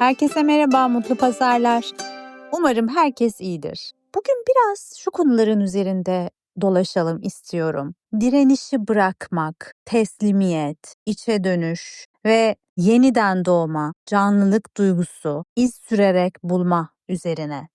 Herkese merhaba, mutlu pazarlar. Umarım herkes iyidir. Bugün biraz şu konuların üzerinde dolaşalım istiyorum. Direnişi bırakmak, teslimiyet, içe dönüş ve yeniden doğma, canlılık duygusu, iz sürerek bulma üzerine.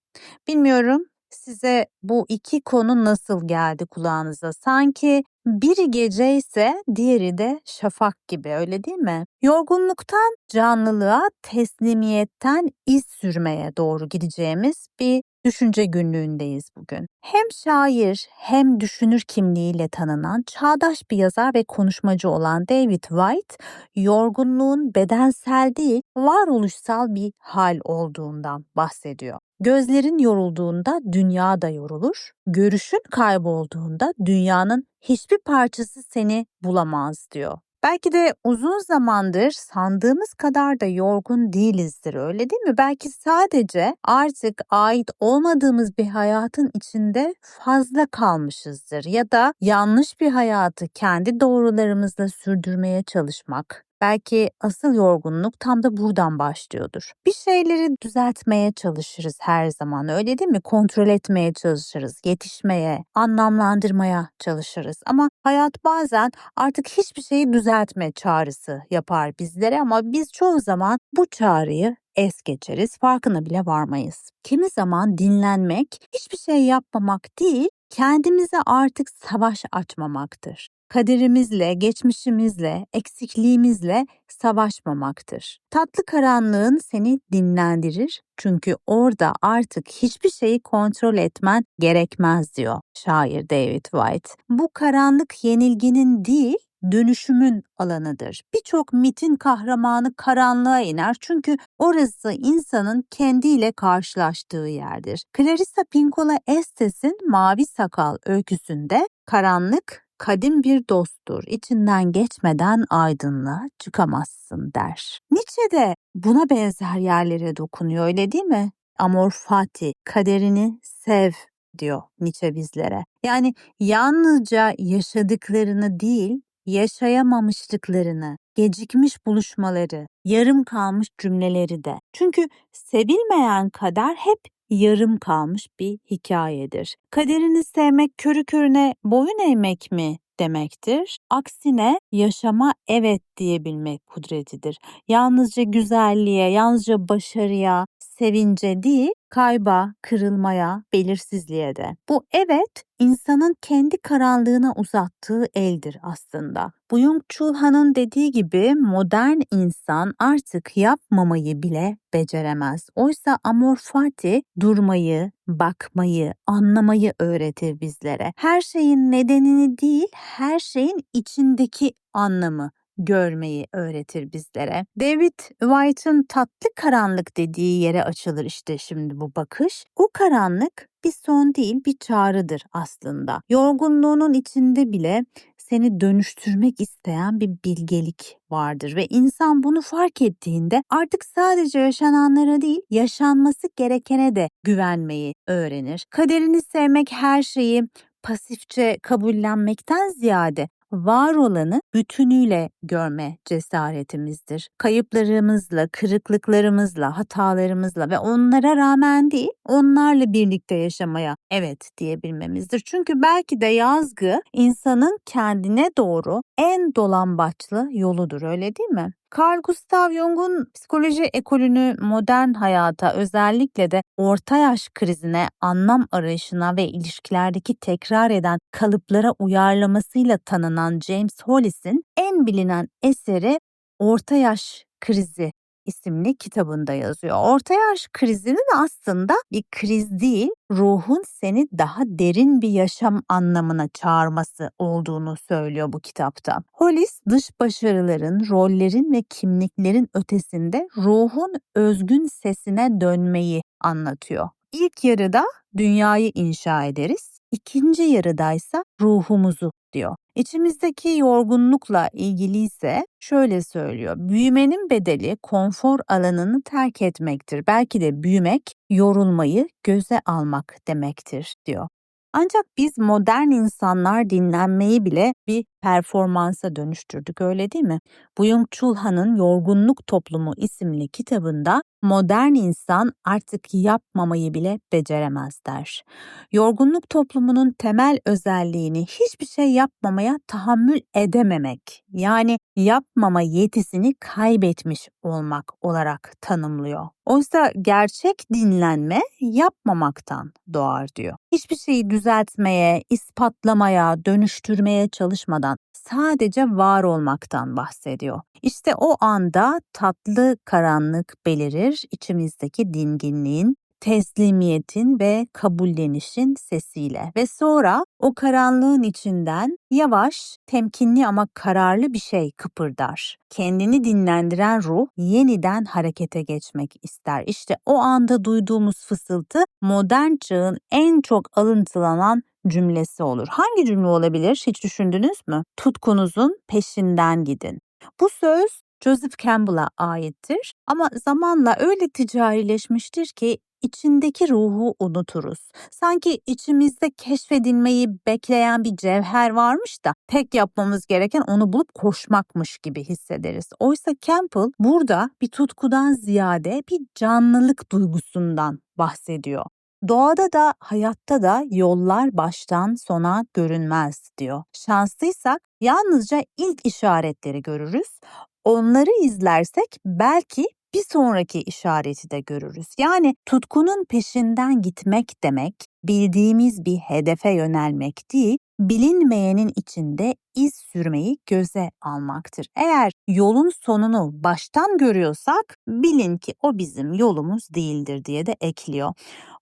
Bilmiyorum size bu iki konu nasıl geldi kulağınıza? Sanki biri gece ise diğeri de şafak gibi öyle değil mi? Yorgunluktan canlılığa, teslimiyetten iz sürmeye doğru gideceğimiz bir düşünce günlüğündeyiz bugün. Hem şair hem düşünür kimliğiyle tanınan çağdaş bir yazar ve konuşmacı olan David White, yorgunluğun bedensel değil, varoluşsal bir hal olduğundan bahsediyor. Gözlerin yorulduğunda dünya da yorulur, görüşün kaybolduğunda dünyanın hiçbir parçası seni bulamaz diyor. Belki de uzun zamandır sandığımız kadar da yorgun değilizdir öyle değil mi? Belki sadece artık ait olmadığımız bir hayatın içinde fazla kalmışızdır ya da yanlış bir hayatı kendi doğrularımızla sürdürmeye çalışmak Belki asıl yorgunluk tam da buradan başlıyordur. Bir şeyleri düzeltmeye çalışırız her zaman öyle değil mi? Kontrol etmeye çalışırız, yetişmeye, anlamlandırmaya çalışırız. Ama hayat bazen artık hiçbir şeyi düzeltme çağrısı yapar bizlere ama biz çoğu zaman bu çağrıyı es geçeriz, farkına bile varmayız. Kimi zaman dinlenmek, hiçbir şey yapmamak değil, kendimize artık savaş açmamaktır kaderimizle, geçmişimizle, eksikliğimizle savaşmamaktır. Tatlı karanlığın seni dinlendirir çünkü orada artık hiçbir şeyi kontrol etmen gerekmez diyor şair David White. Bu karanlık yenilginin değil, dönüşümün alanıdır. Birçok mitin kahramanı karanlığa iner çünkü orası insanın kendiyle karşılaştığı yerdir. Clarissa Pinkola Estes'in Mavi Sakal öyküsünde karanlık kadim bir dosttur. İçinden geçmeden aydınlığa çıkamazsın der. Nietzsche de buna benzer yerlere dokunuyor öyle değil mi? Amor fati, kaderini sev diyor Nietzsche bizlere. Yani yalnızca yaşadıklarını değil, yaşayamamışlıklarını, gecikmiş buluşmaları, yarım kalmış cümleleri de. Çünkü sevilmeyen kader hep yarım kalmış bir hikayedir. Kaderini sevmek körü körüne boyun eğmek mi demektir. Aksine yaşama evet diyebilmek kudretidir. Yalnızca güzelliğe, yalnızca başarıya, sevince değil, kayba, kırılmaya, belirsizliğe de. Bu evet insanın kendi karanlığına uzattığı eldir aslında. Byung Chul Han'ın dediği gibi modern insan artık yapmamayı bile beceremez. Oysa Amor Fati durmayı, bakmayı, anlamayı öğretir bizlere. Her şeyin nedenini değil, her şeyin içindeki anlamı görmeyi öğretir bizlere. David White'ın tatlı karanlık dediği yere açılır işte şimdi bu bakış. O karanlık bir son değil bir çağrıdır aslında. Yorgunluğunun içinde bile seni dönüştürmek isteyen bir bilgelik vardır ve insan bunu fark ettiğinde artık sadece yaşananlara değil yaşanması gerekene de güvenmeyi öğrenir. Kaderini sevmek her şeyi pasifçe kabullenmekten ziyade var olanı bütünüyle görme cesaretimizdir. Kayıplarımızla, kırıklıklarımızla, hatalarımızla ve onlara rağmen değil, onlarla birlikte yaşamaya evet diyebilmemizdir. Çünkü belki de yazgı insanın kendine doğru en dolambaçlı yoludur öyle değil mi? Carl Gustav Jung'un psikoloji ekolünü modern hayata özellikle de orta yaş krizine, anlam arayışına ve ilişkilerdeki tekrar eden kalıplara uyarlamasıyla tanınan James Hollis'in en bilinen eseri Orta Yaş Krizi isimli kitabında yazıyor. Orta yaş krizinin aslında bir kriz değil, ruhun seni daha derin bir yaşam anlamına çağırması olduğunu söylüyor bu kitapta. Hollis dış başarıların, rollerin ve kimliklerin ötesinde ruhun özgün sesine dönmeyi anlatıyor. İlk yarıda dünyayı inşa ederiz. İkinci yarıdaysa ruhumuzu diyor. İçimizdeki yorgunlukla ilgili ise şöyle söylüyor. Büyümenin bedeli konfor alanını terk etmektir. Belki de büyümek yorulmayı göze almak demektir diyor. Ancak biz modern insanlar dinlenmeyi bile bir performansa dönüştürdük öyle değil mi? Byung-Chul Han'ın Yorgunluk Toplumu isimli kitabında modern insan artık yapmamayı bile beceremez der. Yorgunluk toplumunun temel özelliğini hiçbir şey yapmamaya tahammül edememek yani yapmama yetisini kaybetmiş olmak olarak tanımlıyor. Oysa gerçek dinlenme yapmamaktan doğar diyor. Hiçbir şeyi düzeltmeye, ispatlamaya, dönüştürmeye çalışmadan sadece var olmaktan bahsediyor. İşte o anda tatlı karanlık belirir içimizdeki dinginliğin, teslimiyetin ve kabullenişin sesiyle ve sonra o karanlığın içinden yavaş, temkinli ama kararlı bir şey kıpırdar. Kendini dinlendiren ruh yeniden harekete geçmek ister. İşte o anda duyduğumuz fısıltı modern çağın en çok alıntılanan cümlesi olur. Hangi cümle olabilir hiç düşündünüz mü? Tutkunuzun peşinden gidin. Bu söz Joseph Campbell'a aittir ama zamanla öyle ticarileşmiştir ki içindeki ruhu unuturuz. Sanki içimizde keşfedilmeyi bekleyen bir cevher varmış da tek yapmamız gereken onu bulup koşmakmış gibi hissederiz. Oysa Campbell burada bir tutkudan ziyade bir canlılık duygusundan bahsediyor. Doğada da hayatta da yollar baştan sona görünmez diyor. Şanslıysak yalnızca ilk işaretleri görürüz. Onları izlersek belki bir sonraki işareti de görürüz. Yani tutkunun peşinden gitmek demek bildiğimiz bir hedefe yönelmek değil, bilinmeyenin içinde iz sürmeyi göze almaktır. Eğer yolun sonunu baştan görüyorsak bilin ki o bizim yolumuz değildir diye de ekliyor.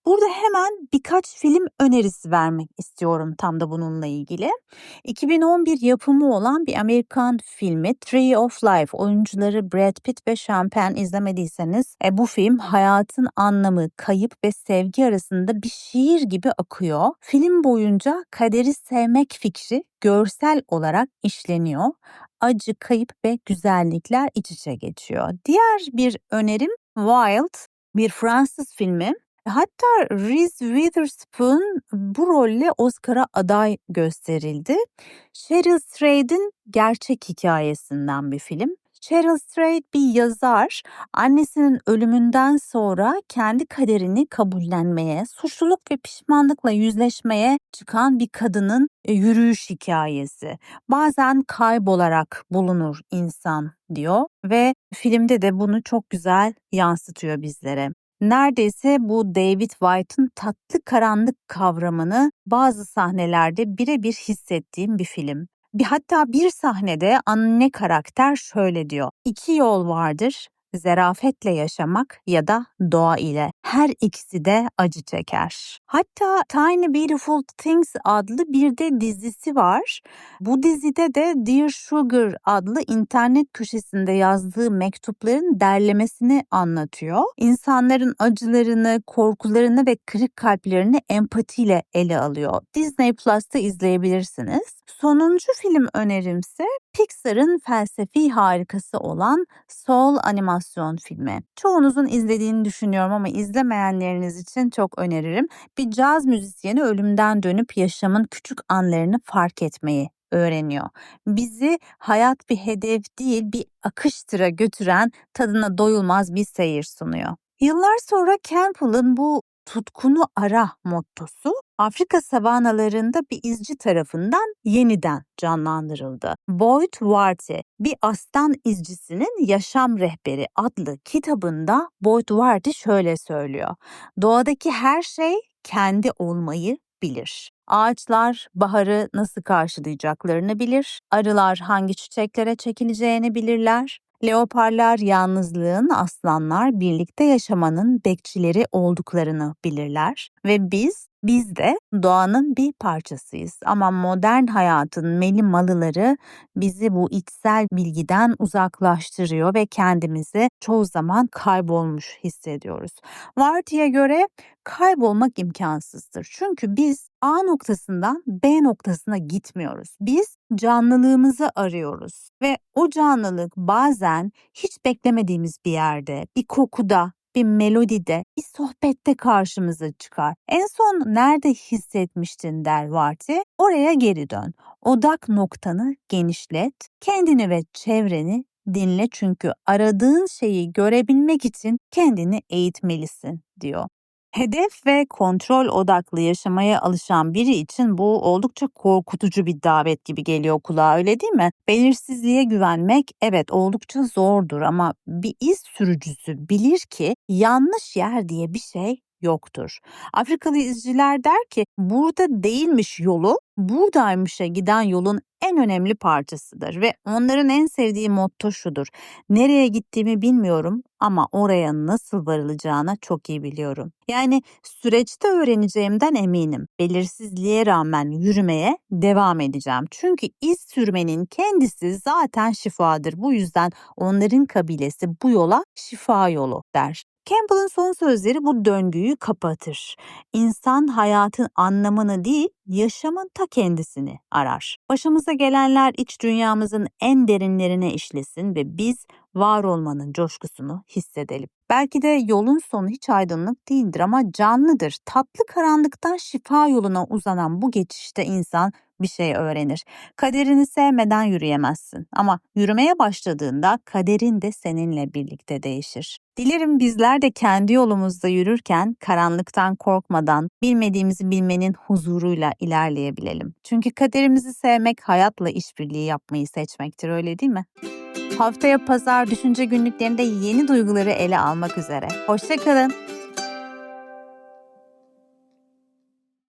Burada hemen birkaç film önerisi vermek istiyorum tam da bununla ilgili. 2011 yapımı olan bir Amerikan filmi Tree of Life oyuncuları Brad Pitt ve Sean Penn izlemediyseniz e, bu film hayatın anlamı, kayıp ve sevgi arasında bir şiir gibi akıyor. Film boyunca kaderi sevmek fikri görsel olarak işleniyor. Acı, kayıp ve güzellikler iç içe geçiyor. Diğer bir önerim Wild, bir Fransız filmi. Hatta Reese Witherspoon bu rolle Oscar'a aday gösterildi. Cheryl Strayed'in gerçek hikayesinden bir film. Cheryl Strayed bir yazar. Annesinin ölümünden sonra kendi kaderini kabullenmeye, suçluluk ve pişmanlıkla yüzleşmeye çıkan bir kadının e, yürüyüş hikayesi. Bazen kaybolarak bulunur insan diyor ve filmde de bunu çok güzel yansıtıyor bizlere. Neredeyse bu David White'ın tatlı karanlık kavramını bazı sahnelerde birebir hissettiğim bir film. Bir hatta bir sahnede anne karakter şöyle diyor. İki yol vardır zerafetle yaşamak ya da doğa ile. Her ikisi de acı çeker. Hatta Tiny Beautiful Things adlı bir de dizisi var. Bu dizide de Dear Sugar adlı internet köşesinde yazdığı mektupların derlemesini anlatıyor. İnsanların acılarını, korkularını ve kırık kalplerini empatiyle ele alıyor. Disney Plus'ta izleyebilirsiniz. Sonuncu film önerimse Pixar'ın felsefi harikası olan Soul animasyon filmi. Çoğunuzun izlediğini düşünüyorum ama izlemeyenleriniz için çok öneririm. Bir caz müzisyeni ölümden dönüp yaşamın küçük anlarını fark etmeyi öğreniyor. Bizi hayat bir hedef değil bir akıştıra götüren tadına doyulmaz bir seyir sunuyor. Yıllar sonra Campbell'ın bu tutkunu ara mottosu Afrika savanalarında bir izci tarafından yeniden canlandırıldı. Boyd Warte, bir aslan izcisinin yaşam rehberi adlı kitabında Boyd Warte şöyle söylüyor. Doğadaki her şey kendi olmayı bilir. Ağaçlar baharı nasıl karşılayacaklarını bilir, arılar hangi çiçeklere çekileceğini bilirler, Leoparlar yalnızlığın, aslanlar birlikte yaşamanın bekçileri olduklarını bilirler ve biz biz de doğanın bir parçasıyız ama modern hayatın meli malıları bizi bu içsel bilgiden uzaklaştırıyor ve kendimizi çoğu zaman kaybolmuş hissediyoruz. Varti'ye göre kaybolmak imkansızdır. Çünkü biz A noktasından B noktasına gitmiyoruz. Biz canlılığımızı arıyoruz ve o canlılık bazen hiç beklemediğimiz bir yerde, bir kokuda, bir melodide, bir sohbette karşımıza çıkar. En son nerede hissetmiştin der Varti, oraya geri dön. Odak noktanı genişlet, kendini ve çevreni dinle çünkü aradığın şeyi görebilmek için kendini eğitmelisin diyor. Hedef ve kontrol odaklı yaşamaya alışan biri için bu oldukça korkutucu bir davet gibi geliyor kulağa öyle değil mi? Belirsizliğe güvenmek evet oldukça zordur ama bir iz sürücüsü bilir ki yanlış yer diye bir şey yoktur. Afrikalı izciler der ki burada değilmiş yolu, buradaymışa giden yolun en önemli parçasıdır ve onların en sevdiği motto şudur. Nereye gittiğimi bilmiyorum ama oraya nasıl varılacağına çok iyi biliyorum. Yani süreçte öğreneceğimden eminim. Belirsizliğe rağmen yürümeye devam edeceğim. Çünkü iz sürmenin kendisi zaten şifadır. Bu yüzden onların kabilesi bu yola şifa yolu der. Campbell'ın son sözleri bu döngüyü kapatır. İnsan hayatın anlamını değil, yaşamın ta kendisini arar. Başımıza gelenler iç dünyamızın en derinlerine işlesin ve biz var olmanın coşkusunu hissedelim. Belki de yolun sonu hiç aydınlık değildir ama canlıdır. Tatlı karanlıktan şifa yoluna uzanan bu geçişte insan bir şey öğrenir. Kaderini sevmeden yürüyemezsin ama yürümeye başladığında kaderin de seninle birlikte değişir. Dilerim bizler de kendi yolumuzda yürürken karanlıktan korkmadan bilmediğimizi bilmenin huzuruyla ilerleyebilelim. Çünkü kaderimizi sevmek hayatla işbirliği yapmayı seçmektir öyle değil mi? Haftaya pazar düşünce günlüklerinde yeni duyguları ele almak üzere. Hoşçakalın.